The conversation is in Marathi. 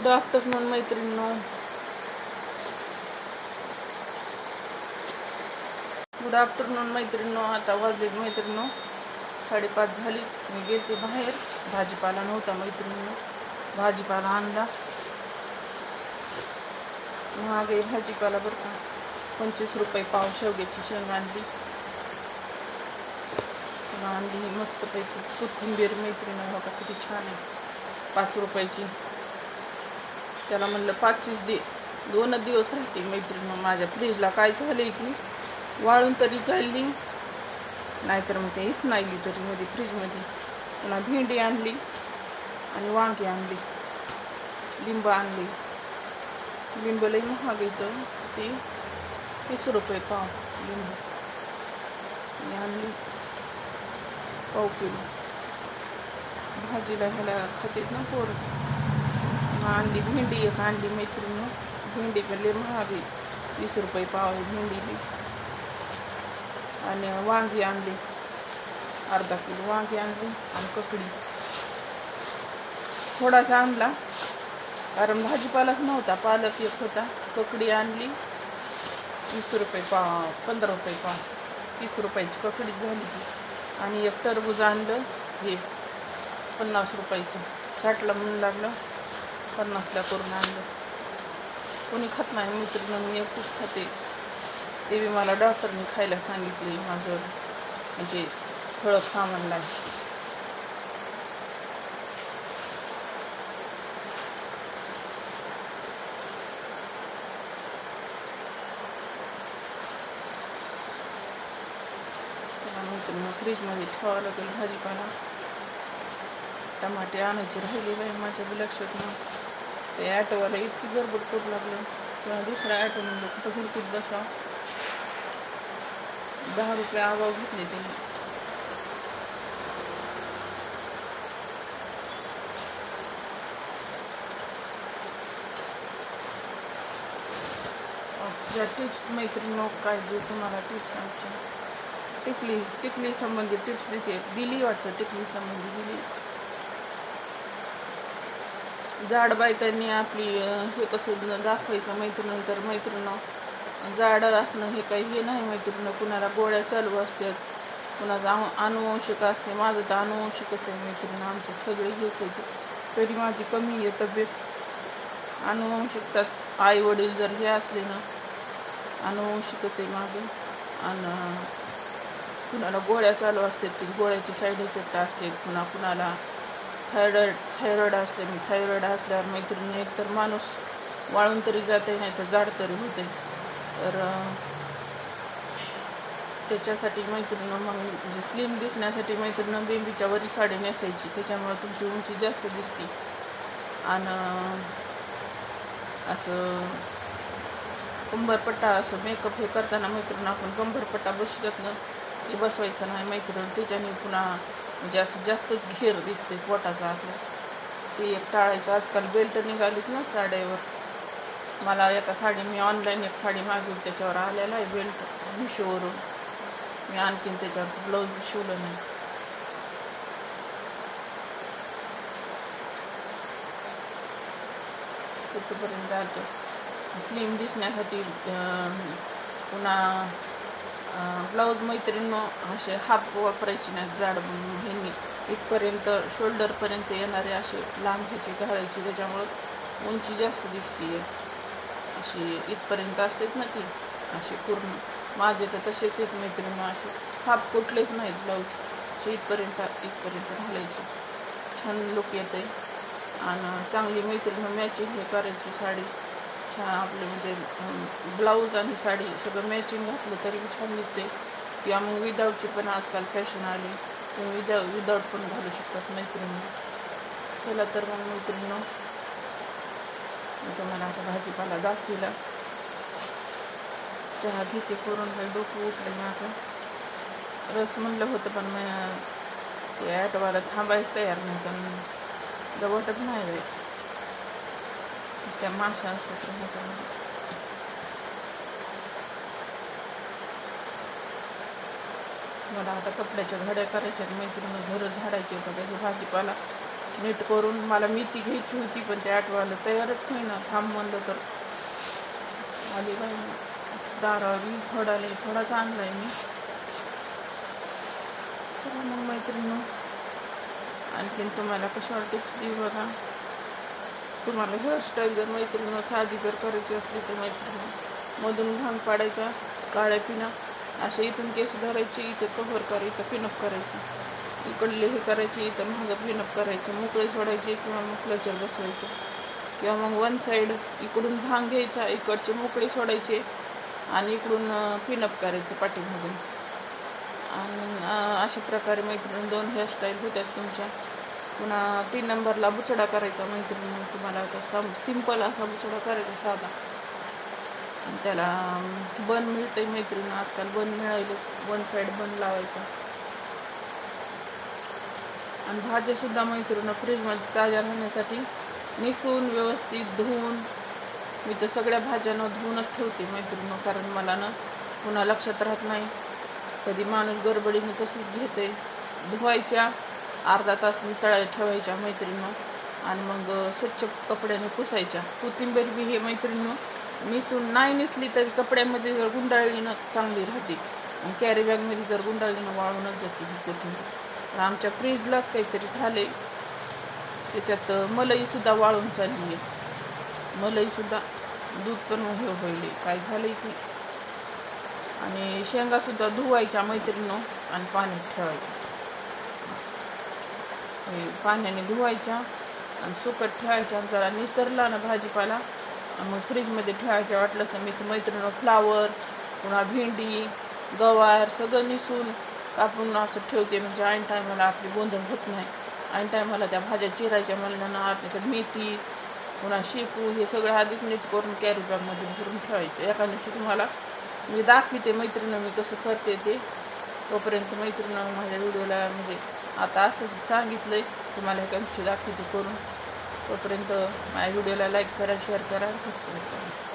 गुड आफ्टरनून मैत्रिणींनो. गुड आफ्टरनून मैत्रिणींनो आता वाजले मैत्रिणींनो. साडेपाच झाली. मी गेलते बाहेर. भाजीपाला नव्हता मैत्रिणींनो. भाजीपाला आणला. महागे भाजीपाला बरं का. पंचवीस रुपये पाव शेवग्याची शेंग आणली. आणली. ही मस्तपैकी कोथिंबीर मैत्रिणी बघा किती छान आहे. पाच रुपयाची. त्याला म्हणलं पाचशेच दे. दोनच दिवस राहते मैत्रीण माझ्या फ्रीजला काय झालंय की वाळून तरी चालली नाहीतर मग ते इसनायली तरी मध्ये फ्रीजमध्ये पुन्हा भेंडी आणली आणि वांगी आणली. लिंब आणली. लिंब लई महाग ते वीस रुपये पाव लिंब. आणली. पाव किलो. भाजीला ह्याला खातेत ना पोरं. आणली भेंडी एक आणली मैत्रिणी भेंडी पण लय महाग आहे. वीस रुपये पाव आहे भेंडी बी आणि वांगी आणली. अर्धा किलो वांगी आणली आणि ककडी. थोडासा आणला. कारण भाजीपालाच नव्हता पालक एक होता. ककडी आणली. वीस रुपये पाव पंधरा रुपये पाव. तीस रुपयाची ककडी झाली ती. आणि एक टरबूज आणलं. हे पन्नास रुपयाचं. छाटलं म्हणून लागलं. पन्नासला करून आणलं. कोणी खात नाही मित्र मी एकूच खाते. ते बी मला डॉक्टरने खायला सांगितले माझं म्हणजे फळं खा म्हणला मित्रांनो फ्रीजमध्ये ठेवावं लागेल भाजीपाला. टमाटे आणायची राहिली बाई माझ्या बी लक्षात ना ते ॲटोवाला इतकी गडबड करू लागलं. किंवा दुसऱ्या ॲटो म्हणलं कुठं हुडकीत बसा. दहा रुपये आगाव घेतले त्याने. ज्या टिप्स मैत्रिणी काय जे तुम्हाला टिप्स आमच्या. टिकली टिकली संबंधी टिप्स देते. दिली वाटतं टिकली संबंधी दिली. जाड बायकांनी आपली हे कसं दाखवायचं मैत्रिणी तर मैत्रिणं जाड असणं हे काही हे नाही मैत्रिणं कुणाला गोळ्या चालू असतात कुणाचं अनु अनुवंशिक असते. माझं तर अनुवंशिकच आहे मैत्रिणी आमचं सगळे हेच होते तरी माझी कमी आहे तब्येत. अनुवंशिकताच आई वडील जर हे असले ना अनुवंशिकच आहे माझं. आणि कुणाला गोळ्या चालू असतात ती गोळ्याची साईड इफेक्ट असते. कुणा कुणाला थायरॉइड थायरॉइड असते. मी थायरॉइड असल्यावर मैत्रिणी एकतर माणूस वाळून तरी जाते नाही तर जाड तरी होते. तर त्याच्यासाठी मैत्रिणं मग म्हणजे स्लिम दिसण्यासाठी मैत्रिणं बेंबीच्या वरी साडी नेसायची. त्याच्यामुळे तुमची उंची जास्त दिसते. आणि असं कंबरपट्टा असं मेकअप हे करताना मैत्रिणी आपण कंबरपट्टा बसतात ना ते बसवायचं नाही. मैत्रिणी त्याच्याने पुन्हा म्हणजे असं जास्तच घेर दिसते पोटाचा आपल्या. ते एक टाळायचं. आजकाल बेल्ट निघालीत ना साड्यावर. मला एका साडी मी ऑनलाईन एक साडी मागवली. त्याच्यावर आलेला आहे बेल्ट मिशोवरून. मी आणखीन त्याच्यावरचं ब्लाऊज शिवलं नाही. कुठपर्यंत आलं स्लिम दिसण्यासाठी पुन्हा ब्लाऊज मैत्रिणी असे हाफ वापरायचे नाहीत जाड ह्यांनी इथपर्यंत शोल्डरपर्यंत येणारे असे लांब ह्याचे घालायची त्याच्यामुळं उंची जास्त दिसते अशी इथपर्यंत असतात ना ती असे पूर्ण. माझे तर तसेच आहेत मैत्रिणी असे हाफ कुठलेच नाहीत ब्लाऊज असे इथपर्यंत इथपर्यंत घालायचे. छान लुक येते आणि चांगली मैत्रीण मॅचिंग हे करायची साडी. छान आपले म्हणजे ब्लाऊज आणि साडी सगळं मॅचिंग घातलं तरी छान दिसते. किंवा मग विदाऊटची पण आजकाल फॅशन आली. तुम्ही विदा विदाऊट पण घालू शकतात मैत्रिणी. चला तर मग मैत्रिणी मी तुम्हाला आता भाजीपाला दाखविला. चहा घेते करून काही डोकं उठलं माझं. रस म्हणलं होतं पण मग ते ॲटोवाला थांबायच तयार नाही पण जवळच नाही. त्या माशा असतात ह्याच्यामध्ये मला आता कपड्याच्या घड्या करायच्या मैत्रिणी घरं झाडायचे होतं त्याची भाजीपाला नीट करून मला मेथी घ्यायची होती पण ते आठवायला तयारच होईना थांब म्हणलं तर आली बाई दारावी थोडाले थोडाच आणलाय मी चला मग मैत्रिणी आणखीन तुम्हाला कशावर टिप्स देऊ बघा तुम्हाला हेअरस्टाईल जर मैत्रिणीला साधी जर करायची असली तर मैत्रिणी. मधून भांग पाडायचा काळ्या पिना असे इथून केस धरायचे इथं कव्हर करायचं पिनअप करायचं. इकडले हे करायचे इथं मागं पिनअप करायचं. मोकळे सोडायचे किंवा मग क्लचर बसवायचं. किंवा मग वन साईड इकडून भांग घ्यायचा इकडचे मोकळे सोडायचे आणि इकडून पिनअप करायचं पाठीमधून आणि अशा प्रकारे मैत्रिणी दोन हेअरस्टाईल होत्यात तुमच्या. पुन्हा तीन नंबरला बुचडा करायचा मैत्रिणी तुम्हाला आता सम सिंपल असा बुचडा करायचा साधा. आणि त्याला बन मिळते मैत्रिणी आजकाल बन मिळाले वन साईड बन लावायचा. आणि भाज्यासुद्धा मैत्रीण फ्रीजमध्ये ताज्या राहण्यासाठी निसून व्यवस्थित धुवून मी तर सगळ्या भाज्यांना धुवूनच ठेवते मैत्रीण कारण मला ना पुन्हा लक्षात राहत नाही. कधी माणूस गडबडीने तसंच घेते धुवायच्या अर्धा तास तळायला ठेवायच्या मैत्रिणीनं आणि मग स्वच्छ कपड्याने पुसायच्या. कोथिंबीर बी हे मैत्रिणीनं मिसून नाही निसली तरी कपड्यामध्ये जर गुंडाळली ना चांगली राहते. आणि कॅरी बॅगमध्ये जर गुंडाळली ना वाळूनच जाते ही कोथिंबीर. तर आमच्या फ्रीजलाच काहीतरी झाले त्याच्यात मलईसुद्धा वाळून चालली आहे मलईसुद्धा दूध पण हे होईल. काय झालं की आणि शेंगासुद्धा धुवायच्या मैत्रिणीनं आणि पाण्यात ठेवायच्या पाण्याने धुवायच्या आणि सुकट ठेवायच्या आणि जरा निसरला ना भाजीपाला. मग फ्रीजमध्ये ठेवायच्या. वाटलंच ना मी तर मैत्रिणीनं फ्लावर पुन्हा भेंडी गवार सगळं निसून कापून असं ठेवते. म्हणजे ऐन टायमाला आपली गोंधळ होत नाही. ऐन टायमाला त्या भाज्या चिरायच्या म्हणलं ना त्याच्यात मेथी पुन्हा शेपू हे सगळं आधीच नीट करून कॅरी बॅगमध्ये भरून ठेवायचं. एका दिवशी तुम्हाला मी दाखवते मैत्रिणीनं मी कसं करते ते. तोपर्यंत मैत्रिणीनं माझ्या व्हिडिओला म्हणजे आता असं सांगितलं आहे तुम्हाला एका दिवशी दाखवते करून. तोपर्यंत माझ्या व्हिडिओला लाईक करा शेअर करा सबस्क्राईब करा.